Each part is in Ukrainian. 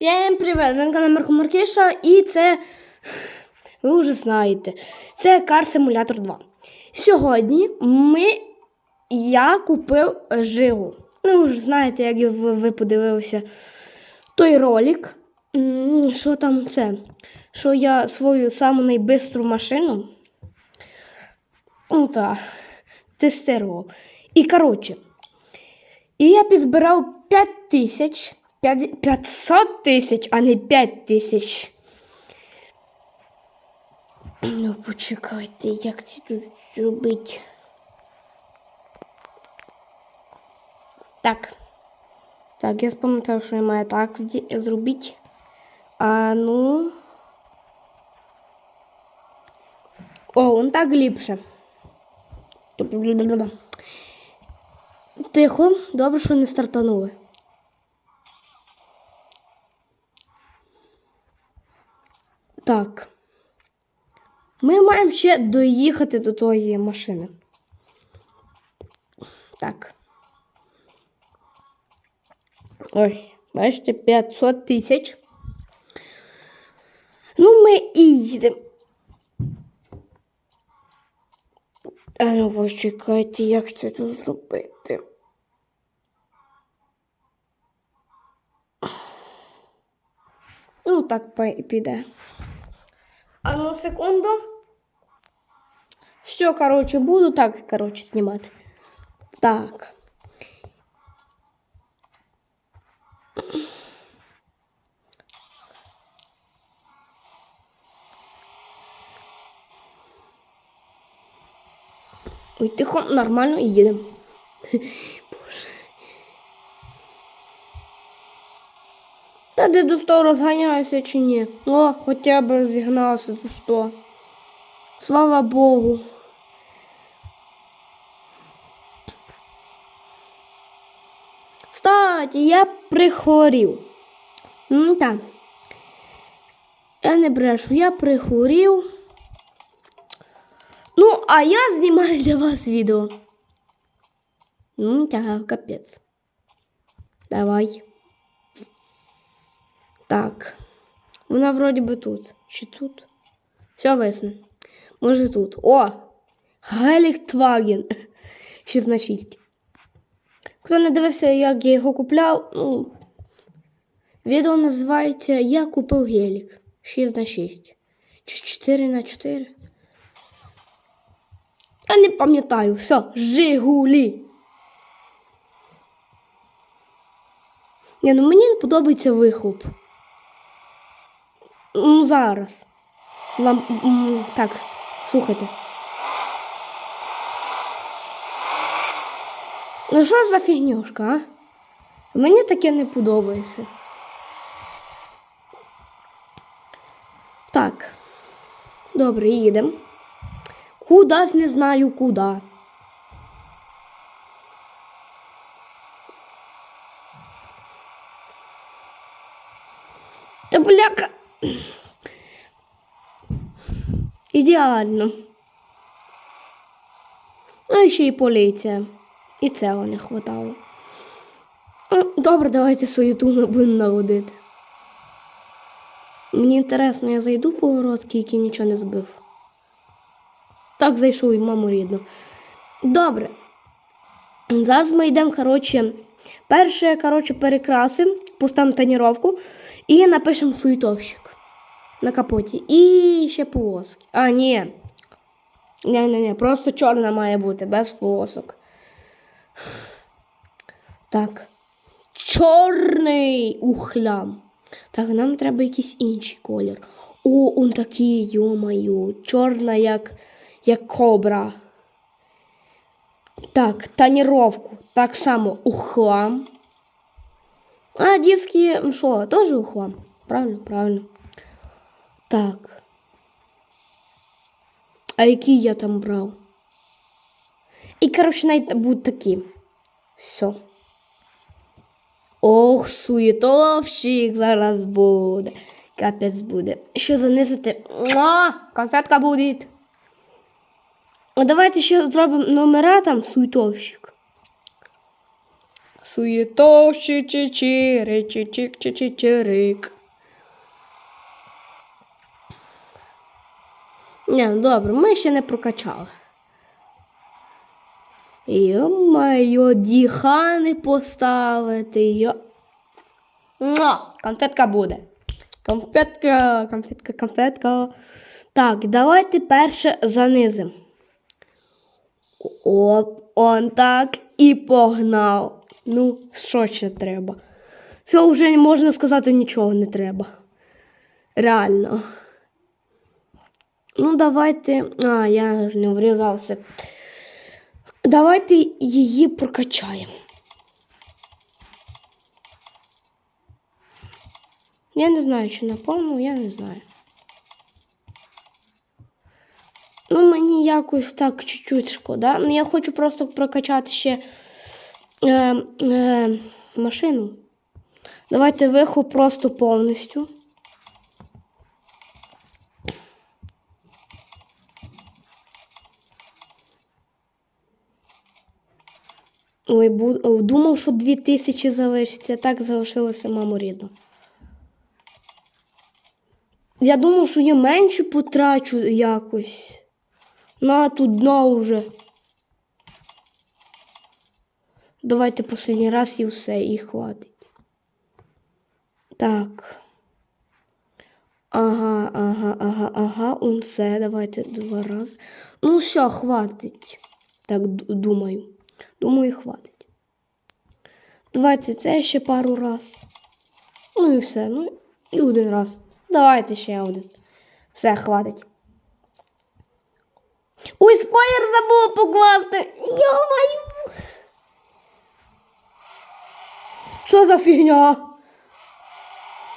Всім привіт! На каналі Марко Маркіша і це, ви вже знаєте, це Car Simulator 2. Сьогодні ми, я купив Жигу. Ну, ви вже знаєте, як ви подивилися той ролик, що там це, що я свою саму найбистру машину ну, та, тестував. І коротше, і я підзбирав 5 тисяч. 5 500 тисяч, а не 5 тисяч. Ну, почекайте, як це тут зробити. Так. Так, я спам'ятав, що я маю так зробити. А ну. О, он так ліпше. Тихо, добре, що не стартанули. Так. Ми маємо ще доїхати до тої машини. Так. Ой, бачите, 500 тисяч. Ну, ми і їдемо. А ну, почекайте, як це тут зробити. Ну, так піде. А ну секунду. Все, короче, буду так, короче, снимать. Так. Ой, тихо, нормально і їдемо. Та де до 100 розганяюся чи ні? О, хоча б розігнався до 100. Слава Богу. Кстати, я прихворів. Ну так. Я не брешу, я прихворів. Ну, а я знімаю для вас відео. Ну, так, капець. Давай. Так. Вона вроді би тут. Чи тут? Все весне. Може тут. О! Геліктваген 6 на 6. Хто не дивився, як я його купляв, ну. Відео називається Я купив гелік 6 на 6. Чи 4 на 4. Я не пам'ятаю. Все, Жигулі. Ні, ну мені не подобається вихлоп. Ну, зараз. Вам так, слухайте. Ну що за фігнюшка, а? Мені таке не подобається. Так. Добре, їдемо. Кудись не знаю куди. Та бляка. Ідеально. І ще й поліція. І цього не хватало. Добре, давайте свою туну будемо наводити. Мені інтересно, я зайду по городській, який нічого не збив. Так зайшов і маму рідну. Добре. Зараз ми йдемо, коротше, перше, коротше, перекрасимо, поставимо тоніровку і напишемо суетовщик на капоті. І ще полоски. А, ні. Ні, ні, ні, просто чорна має бути, без полосок. Так. Чорний ухлям. Так, нам треба якийсь інший колір. О, он такий, йо-моє, чорна, як, як кобра. Так, тоніровку. Так само у хлам. А диски, ну що, теж у хлам. Правильно, правильно. Так. А які я там брав? І, коротше, навіть будуть такі. Все. Ох, суєтовщик зараз буде. Капець буде. Що занизити? Муа! Конфетка буде. А давайте ще зробимо номера там чичири, чичик, чичичирик. Ні, ну добре, ми ще не прокачали. Йо-моє, діха не поставити. Йо. Муа! Конфетка буде. Конфетка, конфетка, конфетка. Так, давайте перше занизимо. О, он так і погнав. Ну, що ще треба? Це вже можна сказати, нічого не треба. Реально. Ну, давайте. А, я ж не врізався. Давайте її прокачаємо. Я не знаю, чи наповну, я не знаю. Ну, мені якось так чуть-чуть шкода. Ну, я хочу просто прокачати ще е, е, машину. Давайте виху просто повністю. Ой, бу- о, думав, що 2000 залишиться, так залишилося маму рідно. Я думав, що я менше потрачу якось. На тут дно вже. Давайте останній раз і все, і хватить. Так. Ага, ага, ага, ага, он все, давайте два рази. Ну, все, хватить. Так думаю. Думаю, хватить. Давайте це ще пару раз. Ну і все. Ну і один раз. Давайте ще один. Все, хватить. Ой, спойлер забула покласти. Йо-маю. Що за фігня?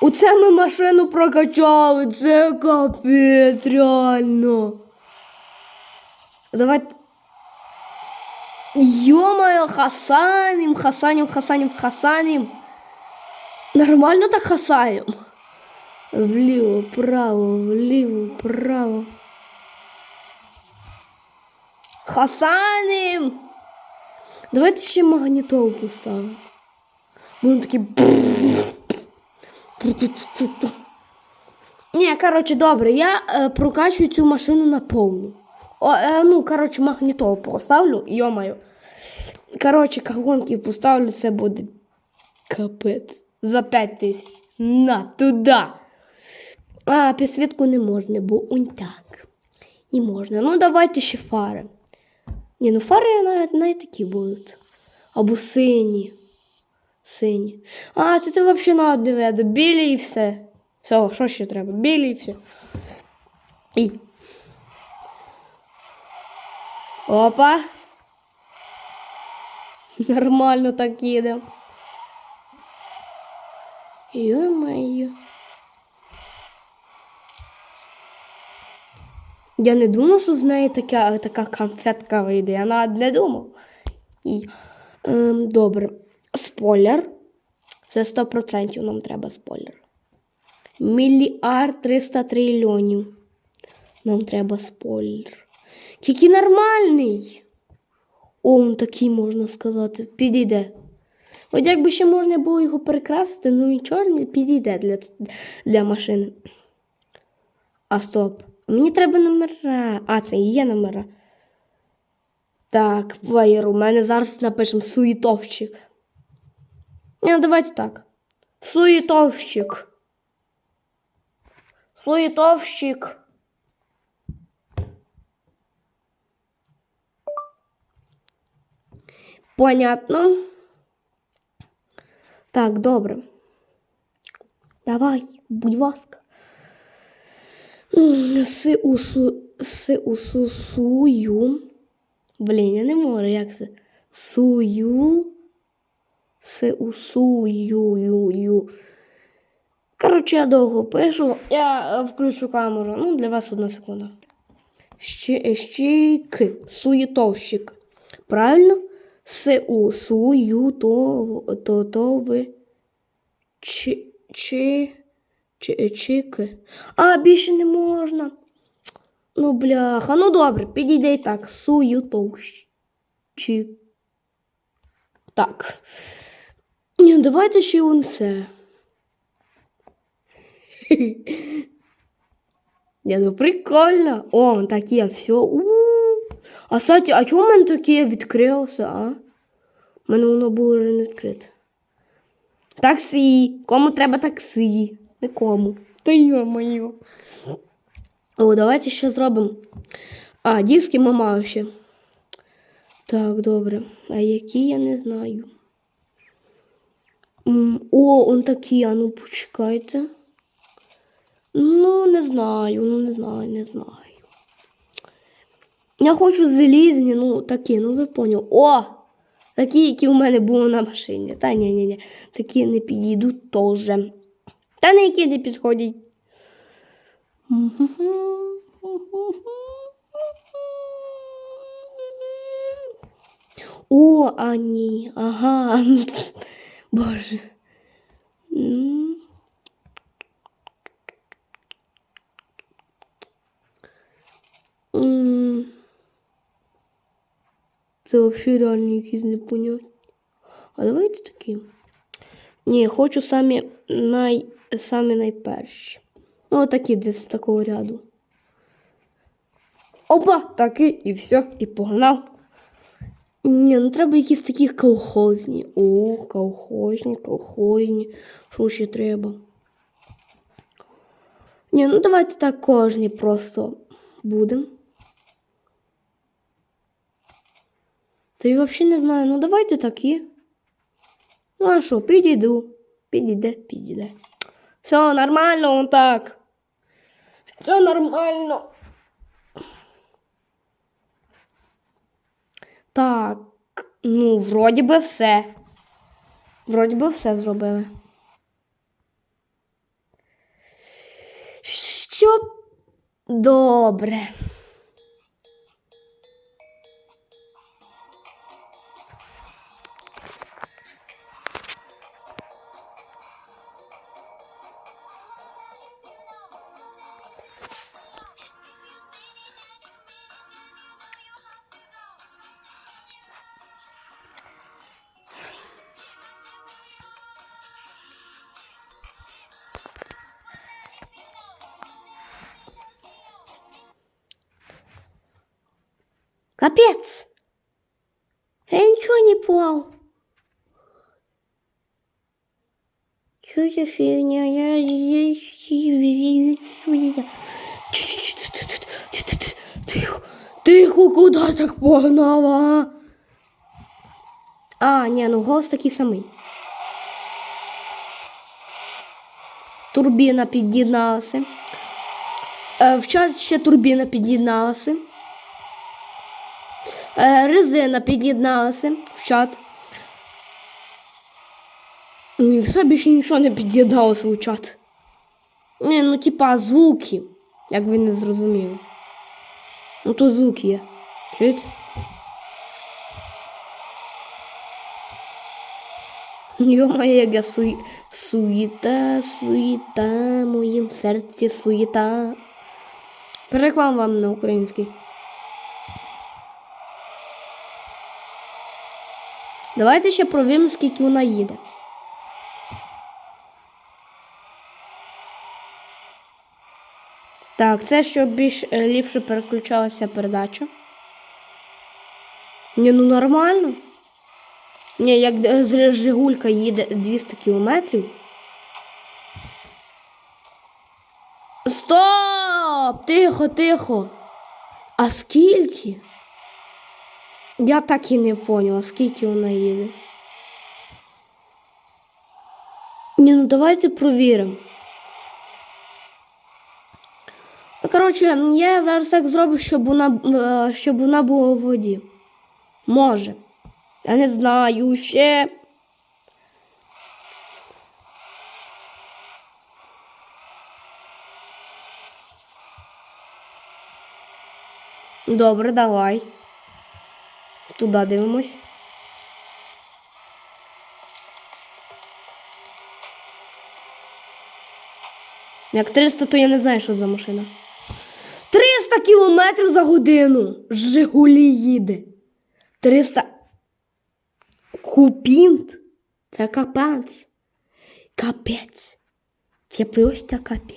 Оце ми машину прокачали. Це капець, реально. Давайте. Ё-моё, хасаним, хасаним, хасаним, хасаним. Нормально так хасаем. Вліво, право, вліво, право. Хасаним. Давайте ще магнітолу поставимо. Будемо такі. Ні, коротше, добре, я е, прокачую цю машину на повну. О, е, ну, коротше, магнітолу поставлю, йомаю. Коротше, колонки поставлю, це буде капець. За 5 тисяч. На, туди. А, підсвітку не можна, бо он так. Не можна. Ну, давайте ще фари. Ні, ну фари навіть, навіть такі будуть. Або сині. Сині. А, це ти взагалі на одне. Білі і все. Все, що ще треба? Білі і все. І. Опа. Нормально так їде. Ё-моё. Я не думав, що з неї така, така конфетка вийде. Я навіть не думав. І, ем, добре. Спойлер. Це 100% нам треба спойлер. Мільярд 300 трильйонів. Нам треба спойлер. Який нормальний. О, він такий можна сказати. Підійде. От якби ще можна було його перекрасити, ну і чорний підійде для, для машини. А стоп. Мені треба номера. А, це є номера. Так, ваєр, у мене зараз напишемо суєтовщик. Ні, давайте так. Суєтовщик. Суєтовщик. Понятно. Так, добре. Давай, будь ласка. Си усу. Блін, я не можу, як це? Сую. Си. Коротше, я довго пишу. Я е, включу камеру. Ну, для вас одна секунда. Щи, щики. Суєтовщик. Правильно? Су, сую, то, то, то, ви. Чи, чи, чи, чики. А, більше не можна. Ну, бляха. Ну, добре, підійде і так. Сую, товщик. Так. Ні, давайте ще он це. Ні, ну прикольно. О, он таке, все. А кстати, а чому в мене таке відкрилося, а? У мене воно було вже не відкрите. Таксі. Кому треба таксі? Нікому. Та йо-моє. О, давайте ще зробимо. А, диски мама ще. Так, добре. А які я не знаю. О, он такі, а ну почекайте. Ну, не знаю, ну не знаю, не знаю. Я хочу залізні, ну такі, ну ви поняли. О! Такі, які у мене були на машині. Та ні, ні, ні. Такі не підійдуть теж. Та на які не підходять. О, а ні, ага. Боже. Це взагалі реально якісь непонятні. А давайте такі. Ні, хочу самі, най, самі найперші. Ну, такі десь такого ряду. Опа, таки, і все, і погнав. Ні, ну треба якісь такі колхозні. О, колхозні, колхозні. Що ще треба? Ні, ну давайте так кожні просто будемо. Та я взагалі не знаю. Ну давайте такі. Ну а що, підійду. Підійде, підійде. Все нормально, он так. Все нормально. Так, ну, вроді би все. Вроді би все зробили. Що? Добре. Капец. Я ничего не понял. Что за фигня? Я... Тихо, тихо, куда так погнала? А, ні, ну голос такий самий. Турбіна під'єдналася. Е, в ще турбіна під'єдналася. Е, резина під'єдналася в чат. Ну і все більше нічого не під'єдналося у чат. Ні, ну типа звуки, як ви не зрозуміли. Ну то звуки є. Чуєте? Йо-моє, як я суї... суєта, в моїм серці суєта. Переклам вам на український. Давайте ще провіримо, скільки вона їде. Так, це щоб більш е, ліпше переключалася передача. Ні, ну нормально. Ні, як е, Жигулька їде 200 кілометрів. Стоп! Тихо, тихо. А скільки? Я так і не поняла, скільки вона їде. Ні, ну давайте провіримо. Коротше, я зараз так зроблю, щоб вона, е, щоб вона була у воді. Може. Я не знаю ще. Добре, давай. Туди дивимось. Як 300, то я не знаю, що за машина. 300 кілометрів за годину. Жигулі їде. 300. Купінт. Це капець. Капець. Це просто капець.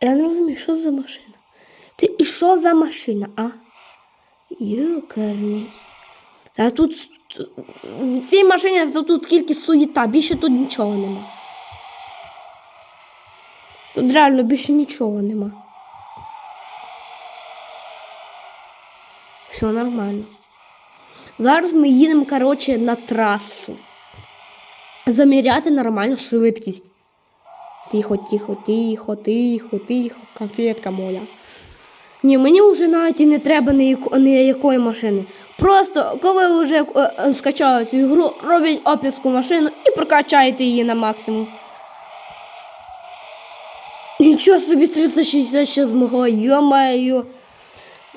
Я не розумію, що за машина? Ти і що за машина, а? Юкарний. Та тут в цій машині тут тільки суєта, більше тут нічого нема. Тут реально більше нічого нема. Все нормально. Зараз ми їдемо, коротше, на трасу. Заміряти нормальну швидкість. Тихо, тихо, тихо, тихо, тихо, конфетка моя. Ні, мені вже навіть і не треба ніякої машини. Просто коли вже е, е, скачали цю ігру, робіть опіску машину і прокачаєте її на максимум. Нічого собі 366 змогло, йо-моє.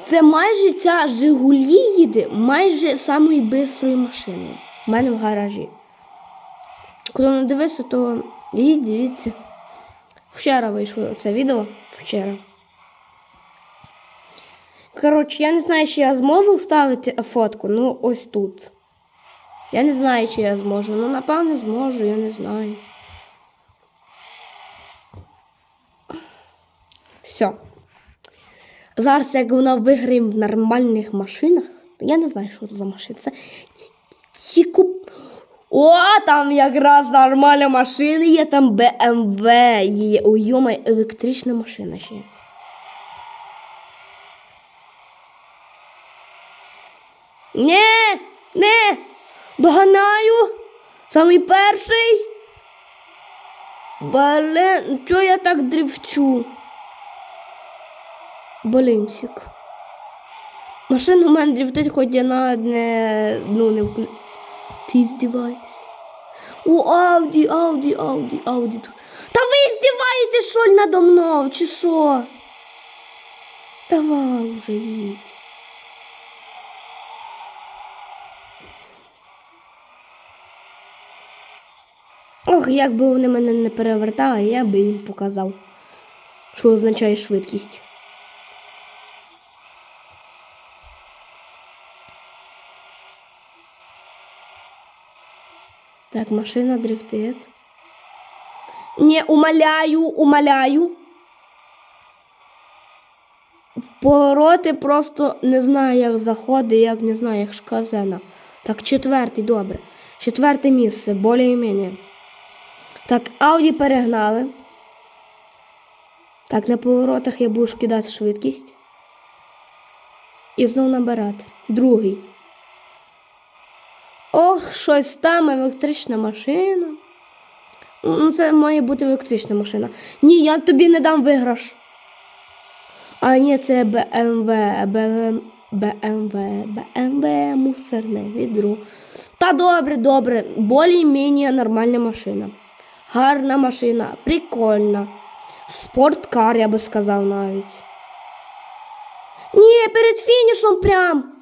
Це майже ця Жигулі їде майже самою бистрою машиною. У мене в гаражі. Коли не дивився, то їдь, дивіться. Вчора вийшло це відео. Вчора. Коротше, я не знаю, чи я зможу вставити фотку. Ну, ось тут. Я не знаю, чи я зможу. Ну, напевно, зможу, я не знаю. Все. Зараз, як вона виграє в нормальних машинах, я не знаю, що це за машина. Це ці куп... О, там якраз нормальна машина є, там BMW є. Ой, йома, електрична машина ще. Не, не, доганаю. Самий перший. Блин, чого я так дрифчу? Блинчик. Машина у мене дрифтить, хоч я навіть не, ну, не вклю... Ти здівайся. О, Ауді, Ауді, Ауді, Ауді. тут. Та ви здіваєтесь, що ли, надо мною, чи що? Давай уже їдь. Ох, як би вони мене не перевертали, я би їм показав, що означає швидкість. Так, машина дрифтит. Не, умоляю, умоляю. В повороти просто не знаю, як заходить, як не знаю, як шказена. Так, четвертий, добре. Четверте місце, більш-менш. Так, Ауді перегнали. Так, на поворотах я буду кидати швидкість. І знову набирати. Другий. Ох, щось там електрична машина. Ну, це має бути електрична машина. Ні, я тобі не дам виграш. А ні, це БМВ, БМВ, БМВ, БМВ, мусорне відро. Та добре, добре. Більш-менш нормальна машина. Гарна машина, прикольна. Спорткар, я би сказав навіть. Ні, перед фінішом прям.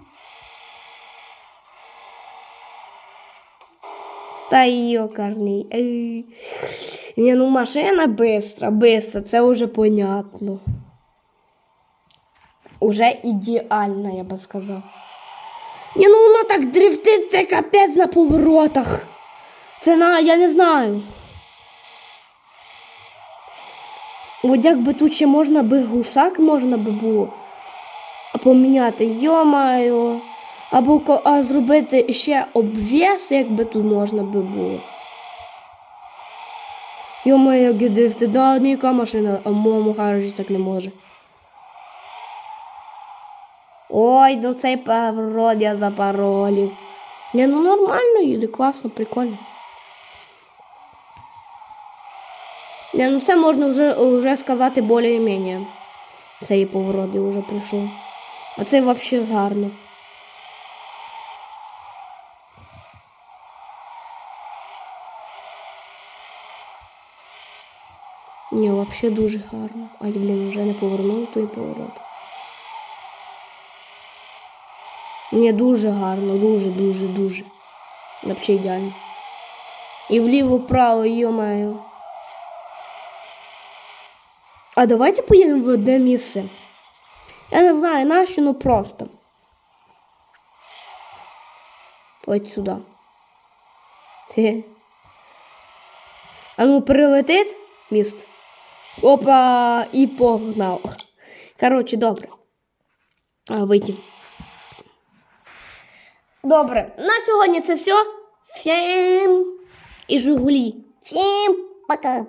Та йокарний. Ні, ну машина бистра, бистра, це вже понятно. Уже ідеальна, я би сказав. Ні, ну воно так дрифтить, це капець на поворотах. Це на, я не знаю. От якби тут ще можна би гушак можна би було поміняти, йомаю. Або а, зробити ще обвес, якби тут можна би було. Йомаю, як я дрифти, да, ніяка машина, а в моєму гаражі так не може. Ой, ну цей поворот я запаролів. Не, ну нормально їде, класно, прикольно. Не, ну це можна вже, вже сказати більш-менш. Цей поворот я вже прийшов. А це взагалі гарно. Ні, взагалі дуже гарно. Ай, блін, вже не повернув той поворот. Ні, дуже гарно, дуже, дуже, дуже. Взагалі ідеально. І вліво-вправо, йо-маю. А давайте поїдемо в одне місце. Я не знаю, нащо, ну просто. Ось сюди. Хе. А ну, прилетить міст. Опа, і погнав. Коротше, добре. А, вийти. Добре, на сьогодні це все. Всім і Жигулі. Всем пока.